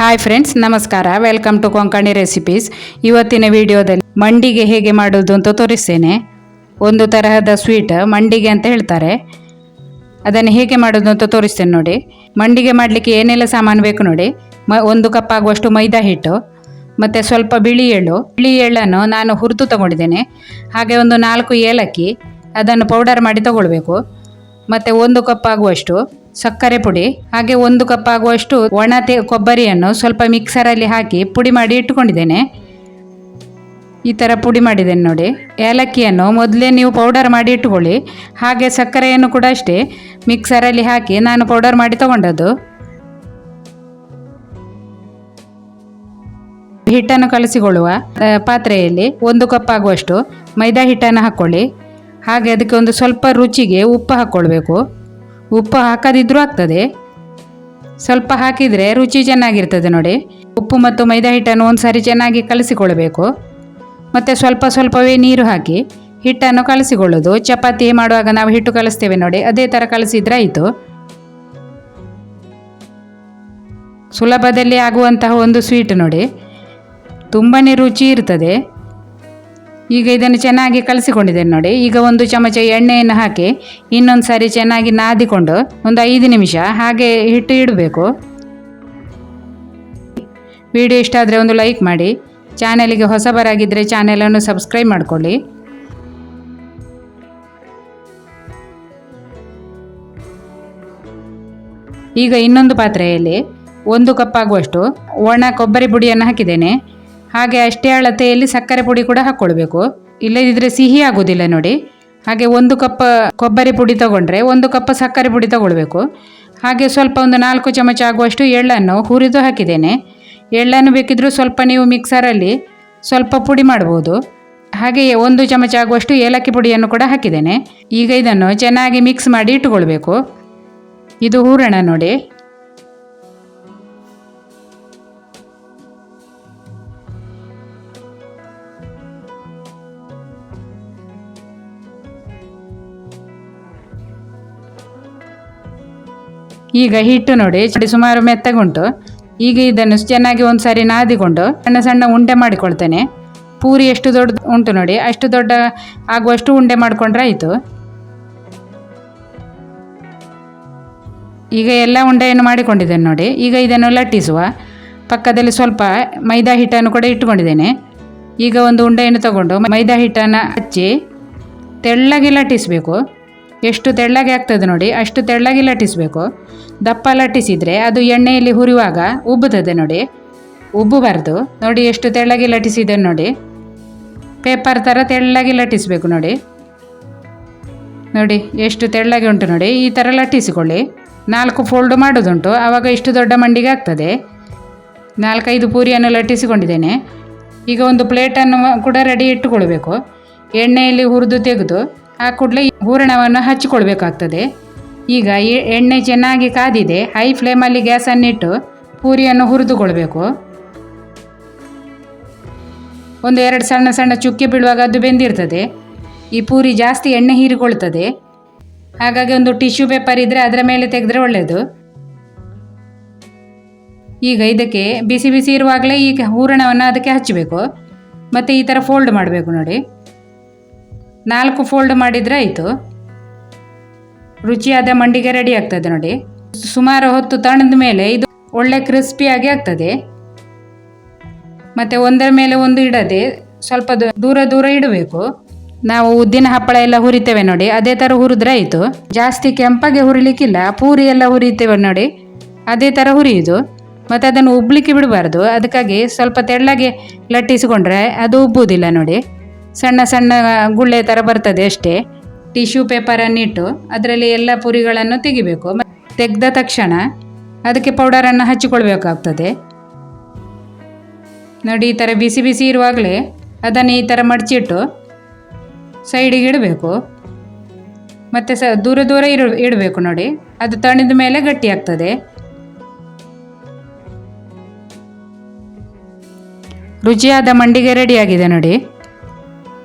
Hi friends ನಮಸ್ಕಾರ. Welcome to Konkani recipes ಇವತ್ತಿನ ವಿಡಿಯೋದಲ್ಲಿ ಮಂಡಿಗೆ ಹೇಗೆ ಮಾಡೋದು ಅಂತ ತೋರಿಸ್ತೇನೆ. ಒಂದು ತರಹದ ಸ್ವೀಟ್ ಮಂಡಿಗೆ ಅಂತ ಹೇಳ್ತಾರೆ. ಅದನ್ನು ಹೇಗೆ ಮಾಡೋದು ಅಂತ ತೋರಿಸ್ತೇನೆ ನೋಡಿ. ಮಂಡಿಗೆ ಮಾಡಲಿಕ್ಕೆ ಏನೆಲ್ಲ ಸಾಮಾನು ಬೇಕು ನೋಡಿ. ಮ, ಒಂದು ಕಪ್ ಆಗುವಷ್ಟು ಮೈದಾ ಹಿಟ್ಟು, ಮತ್ತು ಸ್ವಲ್ಪ ಬಿಳಿ ಎಳ್ಳು. ಬಿಳಿ ಎಳ್ಳನ್ನು ನಾನು ಹುರಿದು ತಗೊಂಡಿದ್ದೇನೆ. ಹಾಗೆ ಒಂದು ನಾಲ್ಕು ಏಲಕ್ಕಿ, ಅದನ್ನು ಪೌಡರ್ ಮಾಡಿ ತಗೊಳ್ಬೇಕು. ಮತ್ತು ಒಂದು ಕಪ್ ಆಗುವಷ್ಟು ಸಕ್ಕರೆ ಪುಡಿ, ಹಾಗೆ ಒಂದು ಕಪ್ ಆಗುವಷ್ಟು ಒಣ ತೆ, ಕೊಬ್ಬರಿಯನ್ನು ಸ್ವಲ್ಪ ಮಿಕ್ಸರಲ್ಲಿ ಹಾಕಿ ಪುಡಿ ಮಾಡಿ ಇಟ್ಟುಕೊಂಡಿದ್ದೇನೆ. ಈ ಥರ ಪುಡಿ ಮಾಡಿದ್ದೇನೆ ನೋಡಿ. ಏಲಕ್ಕಿಯನ್ನು ಮೊದಲೇ ನೀವು ಪೌಡರ್ ಮಾಡಿ ಇಟ್ಟುಕೊಳ್ಳಿ. ಹಾಗೆ ಸಕ್ಕರೆಯನ್ನು ಕೂಡ ಅಷ್ಟೇ ಮಿಕ್ಸರಲ್ಲಿ ಹಾಕಿ ನಾನು ಪೌಡರ್ ಮಾಡಿ ತಗೊಂಡದ್ದು. ಹಿಟ್ಟನ್ನು ಕಲಸಿಕೊಳ್ಳುವ ಪಾತ್ರೆಯಲ್ಲಿ ಒಂದು ಕಪ್ ಆಗುವಷ್ಟು ಮೈದಾ ಹಿಟ್ಟನ್ನು ಹಾಕ್ಕೊಳ್ಳಿ ಹಾಗೆ ಅದಕ್ಕೆ ಒಂದು ಸ್ವಲ್ಪ ರುಚಿಗೆ ಉಪ್ಪು ಹಾಕ್ಕೊಳ್ಬೇಕು. ಉಪ್ಪು ಹಾಕದಿದ್ರೂ ಆಗ್ತದೆ. ಸ್ವಲ್ಪ ಹಾಕಿದರೆ ರುಚಿ ಚೆನ್ನಾಗಿರ್ತದೆ ನೋಡಿ. ಉಪ್ಪು ಮತ್ತು ಮೈದಾ ಹಿಟ್ಟನ್ನು ಒಂದು ಸಾರಿ ಚೆನ್ನಾಗಿ ಕಲಸಿಕೊಳ್ಳಬೇಕು. ಮತ್ತು ಸ್ವಲ್ಪ ಸ್ವಲ್ಪವೇ ನೀರು ಹಾಕಿ ಹಿಟ್ಟನ್ನು ಕಲಸಿಕೊಳ್ಳೋದು. ಚಪಾತಿ ಮಾಡುವಾಗ ನಾವು ಹಿಟ್ಟು ಕಲಿಸ್ತೇವೆ ನೋಡಿ. ಅದೇ ಥರ ಕಲಸಿದ್ರೆ ಆಯಿತು. ಸುಲಭದಲ್ಲಿ ಆಗುವಂತಹ ಒಂದು ಸ್ವೀಟ್ ನೋಡಿ. ತುಂಬಾ ರುಚಿ ಇರ್ತದೆ. ಈಗ ಇದನ್ನು ಚೆನ್ನಾಗಿ ಕಲಸಿಕೊಂಡಿದ್ದೇನೆ ನೋಡಿ. ಈಗ ಒಂದು ಚಮಚ ಎಣ್ಣೆಯನ್ನು ಹಾಕಿ ಇನ್ನೊಂದು ಸಾರಿ ಚೆನ್ನಾಗಿ ನಾದಿಕೊಂಡು ಒಂದು ಐದು ನಿಮಿಷ ಹಾಗೆ ಹಿಟ್ಟು ಇಡಬೇಕು. ವಿಡಿಯೋ ಇಷ್ಟ ಆದರೆ ಒಂದು ಲೈಕ್ ಮಾಡಿ. ಚಾನೆಲಿಗೆ ಹೊಸಬರಾಗಿದ್ದರೆ ಚಾನೆಲನ್ನು ಸಬ್ಸ್ಕ್ರೈಬ್ ಮಾಡಿಕೊಳ್ಳಿ. ಈಗ ಇನ್ನೊಂದು ಪಾತ್ರೆಯಲ್ಲಿ ಒಂದು ಕಪ್ ಆಗುವಷ್ಟು ಒಣ ಕೊಬ್ಬರಿ ಪುಡಿಯನ್ನು ಹಾಕಿದ್ದೇನೆ. ಹಾಗೆ ಅಷ್ಟೇ ಅಳತೆಯಲ್ಲಿ ಸಕ್ಕರೆ ಪುಡಿ ಕೂಡ ಹಾಕ್ಕೊಳ್ಬೇಕು ಇಲ್ಲದಿದ್ದರೆ ಸಿಹಿ ಆಗೋದಿಲ್ಲ ನೋಡಿ. ಹಾಗೆ ಒಂದು ಕಪ್ ಕೊಬ್ಬರಿ ಪುಡಿ ತಗೊಂಡ್ರೆ ಒಂದು ಕಪ್ ಸಕ್ಕರೆ ಪುಡಿ ತಗೊಳ್ಬೇಕು. ಹಾಗೆ ಸ್ವಲ್ಪ ಒಂದು ನಾಲ್ಕು ಚಮಚ ಆಗುವಷ್ಟು ಎಳ್ಳನ್ನು ಹುರಿದು ಹಾಕಿದ್ದೇನೆ. ಎಳ್ಳನ್ನು ಬೇಕಿದ್ರೂ ಸ್ವಲ್ಪ ನೀವು ಮಿಕ್ಸರಲ್ಲಿ ಸ್ವಲ್ಪ ಪುಡಿ ಮಾಡ್ಬೋದು. ಹಾಗೆಯೇ ಒಂದು ಚಮಚ ಆಗುವಷ್ಟು ಏಲಕ್ಕಿ ಪುಡಿಯನ್ನು ಕೂಡ ಹಾಕಿದ್ದೇನೆ. ಈಗ ಇದನ್ನು ಚೆನ್ನಾಗಿ ಮಿಕ್ಸ್ ಮಾಡಿ ಇಟ್ಟುಕೊಳ್ಬೇಕು. ಇದು ಹೂರಣ ನೋಡಿ. ಈಗ ಹಿಟ್ಟು ನೋಡಿ ಸುಮಾರು ಮೆತ್ತಗುಂಟು. ಈಗ ಇದನ್ನು ಚೆನ್ನಾಗಿ ಒಂದು ಸಾರಿ ನಾದಿಕೊಂಡು ಸಣ್ಣ ಸಣ್ಣ ಉಂಡೆ ಮಾಡಿಕೊಳ್ತೇನೆ. ಪೂರಿ ಎಷ್ಟು ದೊಡ್ಡ ಉಂಟು ನೋಡಿ, ಅಷ್ಟು ದೊಡ್ಡ ಆಗುವಷ್ಟು ಉಂಡೆ ಮಾಡಿಕೊಂಡ್ರೆ ಆಯಿತು. ಈಗ ಎಲ್ಲ ಉಂಡೆಯನ್ನು ಮಾಡಿಕೊಂಡಿದ್ದೇನೆ ನೋಡಿ, ಈಗ ಇದನ್ನು ಲಟ್ಟಿಸುವ. ಪಕ್ಕದಲ್ಲಿ ಸ್ವಲ್ಪ ಮೈದಾ ಹಿಟ್ಟನ್ನು ಕೂಡ ಇಟ್ಟುಕೊಂಡಿದ್ದೇನೆ. ಈಗ ಒಂದು ಉಂಡೆಯನ್ನು ತಗೊಂಡು ಮೈದಾ ಹಿಟ್ಟನ್ನು ಹಚ್ಚಿ ತೆಳ್ಳಗೆ ಲಟ್ಟಿಸಬೇಕು. ಎಷ್ಟು ತೆಳ್ಳಗೆ ಆಗ್ತದೆ ನೋಡಿ, ಅಷ್ಟು ತೆಳ್ಳಗೆ ಲಟ್ಟಿಸಬೇಕು. ದಪ್ಪ ಲಟ್ಟಿಸಿದರೆ ಅದು ಎಣ್ಣೆಯಲ್ಲಿ ಹುರಿಯುವಾಗ ಉಬ್ಬುತ್ತದೆ ನೋಡಿ. ಉಬ್ಬಬಾರ್ದು. ನೋಡಿ ಎಷ್ಟು ತೆಳ್ಳಗೆ ಲಟ್ಟಿಸಿದೆ ನೋಡಿ. ಪೇಪರ್ ಥರ ತೆಳ್ಳಗೆ ಲಟ್ಟಿಸಬೇಕು ನೋಡಿ. ನೋಡಿ, ಎಷ್ಟು ತೆಳ್ಳಗೆ ಉಂಟು ನೋಡಿ. ಈ ಥರ ಲಟ್ಟಿಸಿಕೊಳ್ಳಿ. ನಾಲ್ಕು ಫೋಲ್ಡ್ ಮಾಡೋದುಂಟು. ಆವಾಗ ಇಷ್ಟು ದೊಡ್ಡ ಮಂಡಿಗೆ ಆಗ್ತದೆ. ನಾಲ್ಕೈದು ಪೂರಿಯನ್ನು ಲಟ್ಟಿಸಿಕೊಂಡಿದ್ದೇನೆ. ಈಗ ಒಂದು ಪ್ಲೇಟನ್ನು ಕೂಡ ರೆಡಿ ಇಟ್ಟುಕೊಳ್ಬೇಕು. ಎಣ್ಣೆಯಲ್ಲಿ ಹುರಿದು ತೆಗೆದು ಆ ಕೂಡಲೇ ಹೂರಣವನ್ನು ಹಚ್ಚಿಕೊಳ್ಬೇಕಾಗ್ತದೆ. ಈಗ ಎಣ್ಣೆ ಚೆನ್ನಾಗಿ ಕಾದಿದೆ, ಹೈ ಫ್ಲೇಮಲ್ಲಿ ಗ್ಯಾಸನ್ನಿಟ್ಟು ಪೂರಿಯನ್ನು ಹುರಿದುಕೊಳ್ಬೇಕು. ಒಂದು ಎರಡು ಸಣ್ಣ ಸಣ್ಣ ಚುಕ್ಕೆ ಬೀಳುವಾಗ ಅದು ಬೆಂದಿರ್ತದೆ. ಈ ಪೂರಿ ಜಾಸ್ತಿ ಎಣ್ಣೆ ಹೀರಿಕೊಳ್ತದೆ ಹಾಗಾಗಿ ಒಂದು ಟಿಶ್ಯೂ ಪೇಪರ್ ಇದ್ದರೆ ಅದರ ಮೇಲೆ ತೆಗೆದ್ರೆ ಒಳ್ಳೆಯದು ಈಗ ಇದಕ್ಕೆ ಬಿಸಿ ಬಿಸಿ ಇರುವಾಗಲೇ ಈ ಹೂರಣವನ್ನು ಅದಕ್ಕೆ ಹಚ್ಚಬೇಕು. ಮತ್ತು ಈ ಥರ ಫೋಲ್ಡ್ ಮಾಡಬೇಕು ನೋಡಿ. ನಾಲ್ಕು ಫೋಲ್ಡ್ ಮಾಡಿದರೆ ಆಯಿತು. ರುಚಿಯಾದ ಮಂಡಿಗೆ ರೆಡಿ ಆಗ್ತದೆ ನೋಡಿ. ಸುಮಾರು ಹೊತ್ತು ತಣ್ಣದ ಮೇಲೆ ಇದು ಒಳ್ಳೆ ಕ್ರಿಸ್ಪಿಯಾಗಿ ಆಗ್ತದೆ. ಮತ್ತು ಒಂದರ ಮೇಲೆ ಒಂದು ಇಡದೆ ಸ್ವಲ್ಪ ದೂರ ದೂರ ಇಡಬೇಕು. ನಾವು ಉದ್ದಿನ ಹಪ್ಪಳ ಎಲ್ಲ ಹುರಿತೇವೆ ನೋಡಿ. ಅದೇ ಥರ ಹುರಿದ್ರೆ ಆಯಿತು. ಜಾಸ್ತಿ ಕೆಂಪಾಗೆ ಹುರಿಲಿಕ್ಕಿಲ್ಲ. ಪೂರಿ ಎಲ್ಲ ಹುರಿತೇವೆ ನೋಡಿ. ಅದೇ ಥರ ಹುರಿಯುದು. ಮತ್ತು ಅದನ್ನು ಉಬ್ಲಿಕ್ಕೆ ಬಿಡಬಾರ್ದು. ಅದಕ್ಕಾಗಿ ಸ್ವಲ್ಪ ತೆಳ್ಳಗೆ ಲಟ್ಟಿಸಿಕೊಂಡ್ರೆ ಅದು ಉಬ್ಬುವುದಿಲ್ಲ ನೋಡಿ. ಸಣ್ಣ ಸಣ್ಣ ಗುಳ್ಳೆ ಥರ ಬರ್ತದೆ ಅಷ್ಟೇ. ಟಿಶ್ಯೂ ಪೇಪರನ್ನಿಟ್ಟು ಅದರಲ್ಲಿ ಎಲ್ಲ ಪುರಿಗಳನ್ನು ತೆಗಿಬೇಕು. ತೆಗೆದ ತಕ್ಷಣ ಅದಕ್ಕೆ ಪೌಡರನ್ನು ಹಚ್ಚಿಕೊಳ್ಬೇಕಾಗ್ತದೆ. ನೋಡಿ ಈ ಥರ ಬಿಸಿ ಬಿಸಿ ಇರುವಾಗಲೇ ಅದನ್ನು ಈ ಥರ ಮಡಚಿಟ್ಟು ಸೈಡಿಗೆ ಇಡಬೇಕು. ಮತ್ತು ಸ ದೂರ ದೂರ ಇರು ಇಡಬೇಕು ನೋಡಿ. ಅದು ತಣಿದ ಮೇಲೆ ಗಟ್ಟಿ ಆಗ್ತದೆ ರುಚಿಯಾದ ಮಂಡಿಗೆ ರೆಡಿಯಾಗಿದೆ ನೋಡಿ.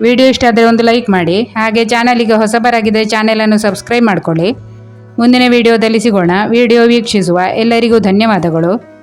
ವಿಡಿಯೋ ಇಷ್ಟ ಆದರೆ ಒಂದು ಲೈಕ್ ಮಾಡಿ. ಹಾಗೆ ಚಾನಲಿಗೆ ಹೊಸಬರಾಗಿದ್ದರೆ ಚಾನೆಲನ್ನು ಸಬ್ಸ್ಕ್ರೈಬ್ ಮಾಡಿಕೊಳ್ಳಿ. ಮುಂದಿನ ವಿಡಿಯೋದಲ್ಲಿ ಸಿಗೋಣ. ವಿಡಿಯೋ ವೀಕ್ಷಿಸುವ ಎಲ್ಲರಿಗೂ ಧನ್ಯವಾದಗಳು.